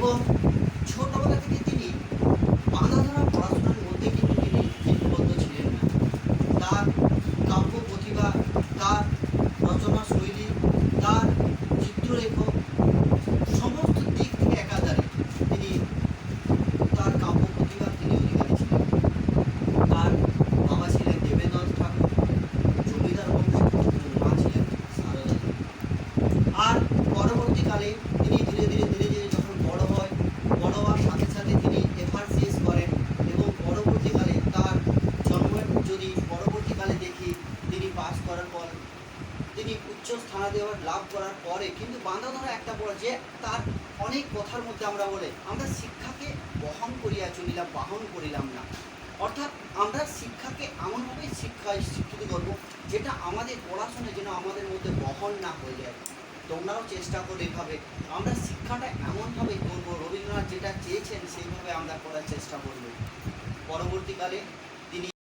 এবং ছোটবেলা থেকে তিনি ধরা পড়াশোনার মধ্যে কিন্তু তিনি লিপিবদ্ধ ছিলেন না। তার কাব্য প্রতিভা তার রচনা শৈলী তার চিত্রলেখন সমস্ত দিক থেকে একাধারে তিনি তার কাব্য প্রতিভা তিনি অধিকারী ছিলেন তার বাবা ছিলেন দেবেন্দ্রনাথ ঠাকুর জমিদার বংশ এবং মা ছিলেন সারদা দেবী। আর পরবর্তীকালে তিনি ধীরে ধীরে ধীরে ধীরে যখন বড় হয় বড় হওয়ার সাথে সাথে তিনি এফআরসিএস করেন এবং পরবর্তীকালে তার জন্মের যদি পরবর্তীকালে দেখি তিনি পাস করার পর তিনি উচ্চ স্থানাধিকার লাভ করার পরে কিন্তু বাঁধা ধরা একটা পড়া যে তার অনেক কথার মধ্যে আমরা বলে, আমরা শিক্ষাকে বহন করিয়া চলিলাম, বাহন করিলাম না। অর্থাৎ আমরা শিক্ষাকে এমনভাবে শিক্ষায় শিক্ষিত করব যেটা আমাদের পড়াশোনা যেন আমাদের মধ্যে বহন না হয়ে যায়। তোমরাও চেষ্টা করো এভাবে। আমরা শিক্ষাটা এমনভাবে করব, রবীন্দ্রনাথ যেটা চেয়েছেন সেইভাবে আমরা করার চেষ্টা করব। পরবর্তীকালে তিনি